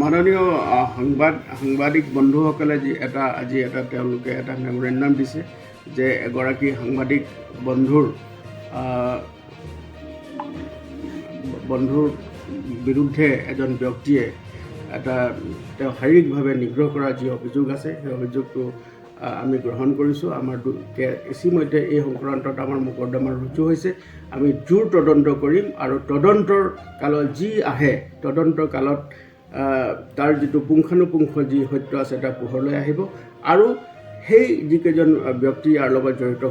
মাননীয় সাংবাদ, সাংবাদিক বন্ধুসকলে যি এটা, আজি এটা তেওঁলোকে এটা মেমৰেণ্ডাম দিছে যে এগৰাকী সাংবাদিক বন্ধুৰ বন্ধুৰ বিৰুদ্ধে এজন ব্যক্তিয়ে এটা, তেওঁ শাৰীৰিকভাৱে নিগ্ৰহ কৰাৰ যি অভিযোগ আছে, সেই অভিযোগটো আমি গ্ৰহণ কৰিছোঁ। আমাৰ ইতিমধ্যে এই সংক্ৰান্তত আমাৰ মোকৰ্দমা ৰুজু হৈছে। আমি জোৰ তদন্ত কৰিম আৰু তদন্তৰ কালত যি আহে তদন্তৰ কালত তাৰ যিটো পুংখানুপুংখ যি সত্য আছে তাৰ পোহৰলৈ আহিব। আৰু সেই যিকেইজন ব্যক্তি ইয়াৰ লগত জড়িত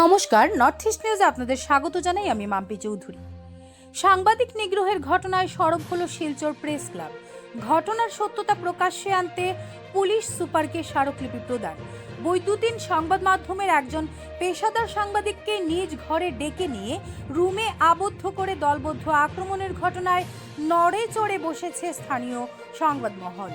নমস্কার নর্থ ইস্ট নিউজে আপনাদের স্বাগত জানাই। আমি মাম্পি চৌধুরী। সাংবাদিক নিগ্রহের ঘটনায় সরব হল শিলচর প্রেস ক্লাব। ঘটনার সত্যতা প্রকাশ্যে আনতে পুলিশ সুপারকে স্মারকলিপি প্রদান। বৈদ্যুতিন সংবাদ মাধ্যমের একজন পেশাদার সাংবাদিককে নিজ ঘরে ডেকে নিয়ে রুমে আবদ্ধ করে দলবদ্ধ আক্রমণের ঘটনায় নড়ে চড়ে বসেছে স্থানীয় সংবাদ মহল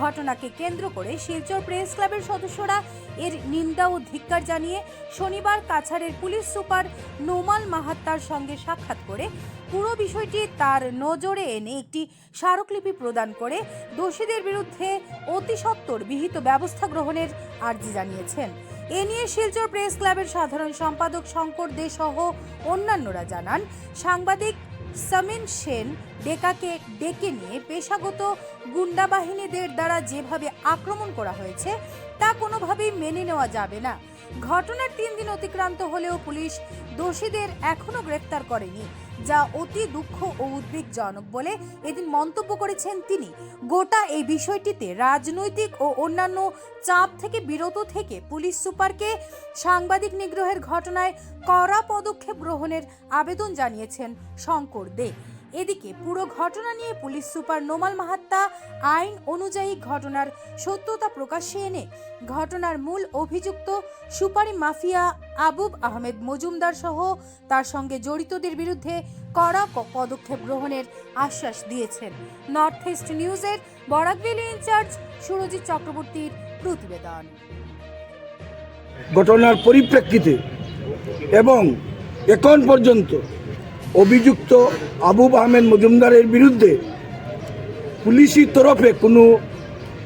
ঘটনাকে কেন্দ্র করে শিলচর প্রেস ক্লাবের সদস্যরা এর নিন্দা ও ধিক্কার জানিয়ে শনিবার কাছাড়ের পুলিশ সুপার নোমাল মাহাত্তার সঙ্গে সাক্ষাৎ করে পুরো বিষয়টি তার নজরে এনে একটি স্মারকলিপি প্রদান করে দোষীদের বিরুদ্ধে অতি সত্বর বিহিত ব্যবস্থা গ্রহণের আর্জি জানিয়েছেন। এ নিয়ে শিলচর প্রেস ক্লাবের সাধারণ সম্পাদক শঙ্কর দে সহ অন্যান্যরা জানান, সাংবাদিক সামিন সেন ডেকাকে ডেকে নিয়ে পেশাগত গুন্ডা বাহিনীদের দ্বারা যেভাবে আক্রমণ করা হয়েছে, তা কোনোভাবেই মেনে নেওয়া যাবে না। ঘটনার তিন দিন অতিক্রান্ত হলেও পুলিশ দোষীদের এখনও গ্রেপ্তার করেনি। যা অতি দুঃখ ও উদ্বেগজনক বলে এদিন মন্তব্য করেছেন তিনি। গোটা এই বিষয়টিতে রাজনৈতিক ও অন্যান্য চাপ থেকে বিরত থেকে পুলিশ সুপারকে সাংবাদিক নিগ্রহের ঘটনায় কড়া পদক্ষেপ গ্রহণের আবেদন জানিয়েছেন শঙ্কর দে। এদিকে পুরো ঘটনা নিয়ে পুলিশ সুপার নোমাল মাহাত্তা আইন অনুযায়ী ঘটনার সত্যতা প্রকাশ্যে এনে ঘটনার মূল অভিযুক্ত সুপারি মাফিয়া আবুব আহমেদ মজুমদার সহ তার সঙ্গে জড়িতদের বিরুদ্ধে কড়া পদক্ষেপ গ্রহণের আশ্বাস দিয়েছেন। নর্থ ইস্ট নিউজের বরাকভেলি ইনচার্জ সুরজিৎ চক্রবর্তীর প্রতিবেদন। ঘটনার পরিপ্রেক্ষিতে এবং এখন পর্যন্ত অভিযুক্ত আবুব আহমেদ মজুমদারের বিরুদ্ধে পুলিশি তরফে কোনো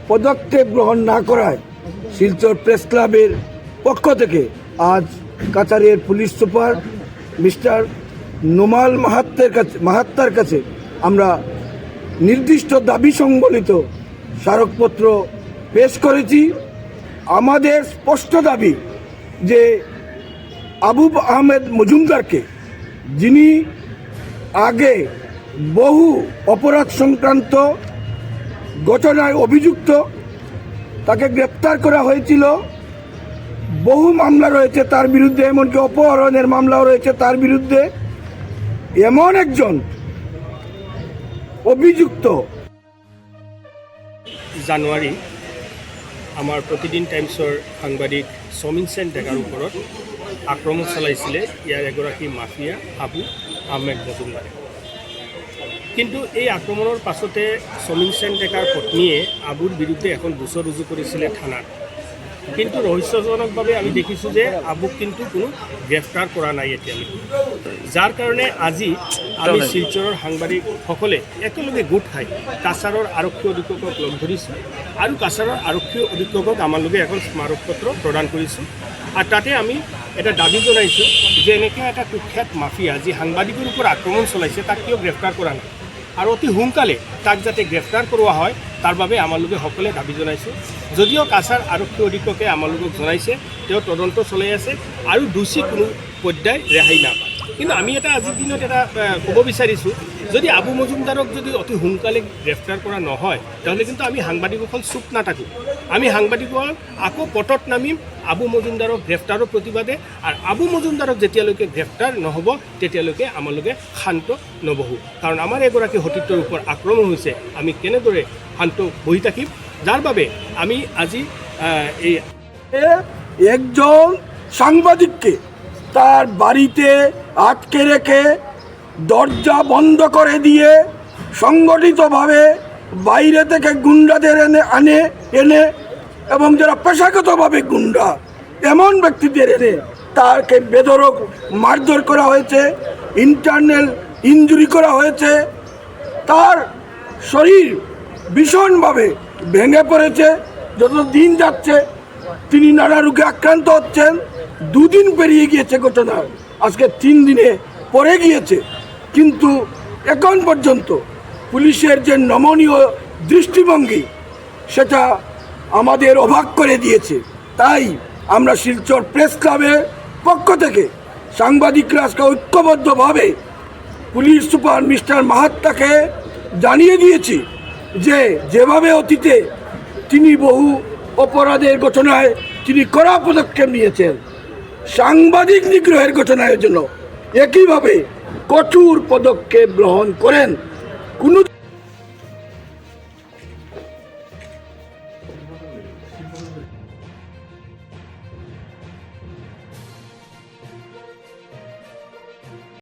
পদক্ষেপ গ্রহণ না করায় শিলচর প্রেস ক্লাবের পক্ষ থেকে আজ কাছারের পুলিশ সুপার মিস্টার নোমাল মাহাত্মের কাছে মাহাত্মার কাছে আমরা নির্দিষ্ট দাবি সংবলিত স্মারকপত্র পেশ করেছি। আমাদের স্পষ্ট দাবি যে আবুব আহমেদ মজুমদারকে যিনি আগে বহু অপরাধ সংক্রান্ত ঘটনায় অভিযুক্ত, তাকে গ্রেপ্তার করা হয়েছিল। বহু মামলা রয়েছে তার বিরুদ্ধে, এমনকি অপহরণের মামলাও রয়েছে তার বিরুদ্ধে। এমন একজন অভিযুক্ত। জানুৱাৰী আমাৰ প্ৰতিদিন টাইমছৰ সাংবাদিক চমিন সেন ডেকাৰ ওপৰত আক্ৰমণ চলাইছিলে ইয়াৰ এগৰাকী মাফিয়া আবু আহমেদ মজুমদাৰে। কিন্তু এই আক্ৰমণৰ পাছতে চমিন সেন ডেকাৰ পত্নীয়ে আবুৰ বিৰুদ্ধে এখন গোচৰ ৰুজু কৰিছিলে থানাত। কিন্তু ৰহস্যজনকভাৱে আমি দেখিছোঁ যে আবুক কিন্তু কোনো গ্ৰেপ্তাৰ কৰা নাই এতিয়ালৈকে। যাৰ কাৰণে আজি আমি শিলচৰৰ সাংবাদিকসকলে একেলগে গোট খাই কাছাৰৰ আৰক্ষী অধীক্ষকক লগ ধৰিছোঁ আৰু কাছাৰৰ আৰক্ষী অধীক্ষকক আমালোকে এখন স্মাৰকপত্ৰ প্ৰদান কৰিছোঁ। আৰু তাতে আমি এটা দাবি জনাইছোঁ যে এনেকৈ এটা কুখ্যাত মাফিয়া যি সাংবাদিকৰ ওপৰত আক্ৰমণ চলাইছে, তাক কিয় গ্ৰেপ্তাৰ কৰা নাই? আৰু অতি সোনকালে তাক যাতে গ্ৰেপ্তাৰ কৰোৱা হয়, তাৰ বাবে আমালোকে সকলোৱে দাবি জনাইছোঁ। যদিও কাছাৰ আৰক্ষী অধীক্ষকে আমালোকক জনাইছে, তেওঁ তদন্ত চলাই আছে, আৰু দোষী কোনো পৰ্যায় ৰেহাই নাপায়। কিন্তু আমি এটা আজিৰ দিনত এটা ক'ব বিচাৰিছোঁ, যদি আবু মজুমদাৰক যদি অতি সোনকালে গ্ৰেপ্তাৰ কৰা নহয় তেতিয়াহ'লে কিন্তু আমি সাংবাদিকসকল চুপ নাথাকোঁ। আমি সাংবাদিকসকল আকৌ পটত নামিম, আবু মজুমদাৰক গ্ৰেপ্তাৰৰ প্ৰতিবাদে, আৰু আবু মজুমদাৰক যেতিয়ালৈকে গ্ৰেপ্তাৰ নহ'ব, তেতিয়ালৈকে আমালোকে শান্ত নবহোঁ। কাৰণ আমাৰ এগৰাকী সতীৰ্থৰ ওপৰত আক্ৰমণ হৈছে, আমি কেনেদৰে শান্ত বহি থাকিম? যাৰ বাবে আমি আজি এই একজন সাংবাদিককে তার বাড়িতে আটকে রেখে দরজা বন্ধ করে দিয়ে সংগঠিতভাবে বাইরে থেকে গুন্ডাদের এনে, আনে, এনে এবং যারা পেশাগতভাবে গুন্ডা, এমন ব্যক্তিদের এনে তাকে বেদরক, মারধর করা হয়েছে ইন্টারনাল ইনজুরি করা হয়েছে। তার শরীর ভীষণভাবে ভেঙে পড়েছে। যত দিন যাচ্ছে তিনি নানা রোগে আক্রান্ত হচ্ছেন। দুদিন পেরিয়ে গিয়েছে ঘটনা। আজকে তিন দিনে পরে গিয়েছে। কিন্তু এখন পর্যন্ত পুলিশের যে নমনীয় দৃষ্টিভঙ্গি, সেটা আমাদের অবাক করে দিয়েছে। তাই আমরা শিলচর প্রেস ক্লাবের পক্ষ থেকে সাংবাদিকরা আজকে ঐক্যবদ্ধভাবে পুলিশ সুপার মিস্টার মাহাত্মাকে জানিয়ে দিয়েছি যে, যেভাবে অতীতে তিনি বহু অপরাধের ঘটনায় তিনি কড়া পদক্ষেপ নিয়েছেন। সাংবাদিক নিগ্রহের ঘটনার জন্য একইভাবে কঠোর পদক্ষেপ গ্রহণ করেন। কোনো